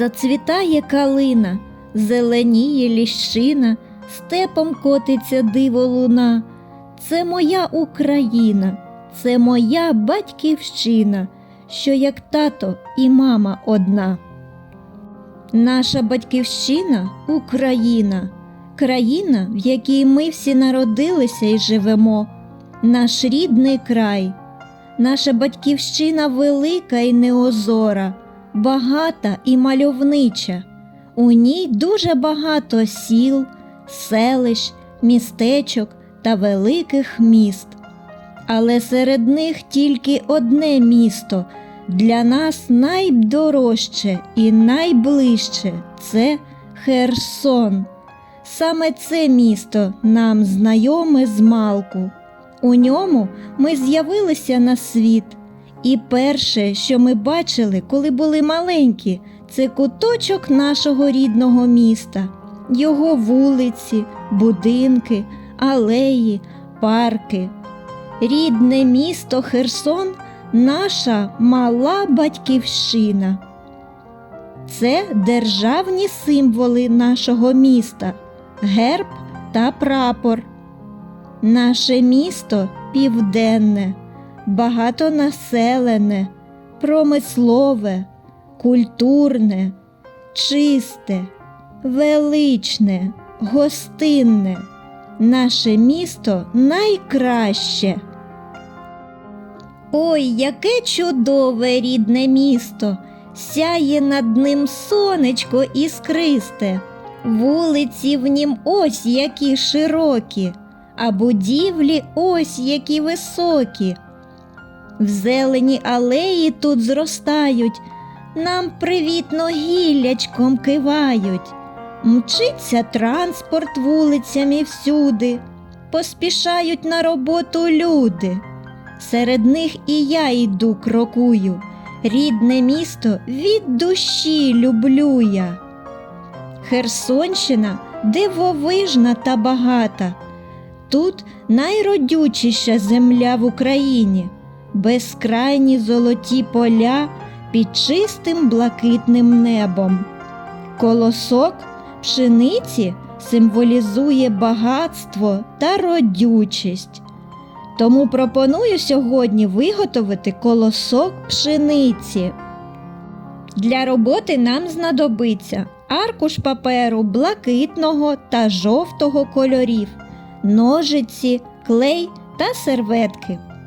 Зацвітає калина, зеленіє ліщина, степом котиться диво луна. Це моя Україна, це моя батьківщина, що як тато і мама одна. Наша батьківщина Україна, країна, в якій ми всі народилися і живемо, наш рідний край, наша батьківщина велика і неозора, багата і мальовнича. У ній дуже багато сіл, селищ, містечок та великих міст. Але серед них тільки одне місто для нас найдорожче і найближче це Херсон. Саме це місто нам знайоме з малку. У ньому ми з'явилися на світ. І перше, що ми бачили, коли були маленькі, це куточок нашого рідного міста, його вулиці, будинки, алеї, парки. Рідне місто Херсон наша мала батьківщина. Це державні символи нашого міста, герб та прапор. Наше місто південне, багатонаселене, промислове, культурне, чисте, величне, гостинне. Наше місто найкраще. Ой, яке чудове рідне місто! Сяє над ним сонечко іскристе, вулиці в нім ось які широкі, а будівлі ось які високі. В зелені алеї тут зростають, нам привітно гіллячком кивають. Мчиться транспорт вулицями всюди, поспішають на роботу люди. Серед них і я йду крокую, рідне місто від душі люблю я. Херсонщина дивовижна та багата. Тут найродючіша земля в Україні, безкрайні золоті поля під чистим блакитним небом. Колосок пшениці символізує багатство та родючість. Тому пропоную сьогодні виготовити колосок пшениці. Для роботи нам знадобиться аркуш паперу блакитного та жовтого кольорів, ножиці, клей та серветки.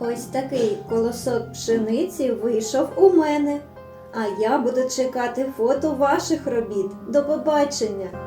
Ось такий колосок пшениці вийшов у мене. А я буду чекати фото ваших робіт. До побачення!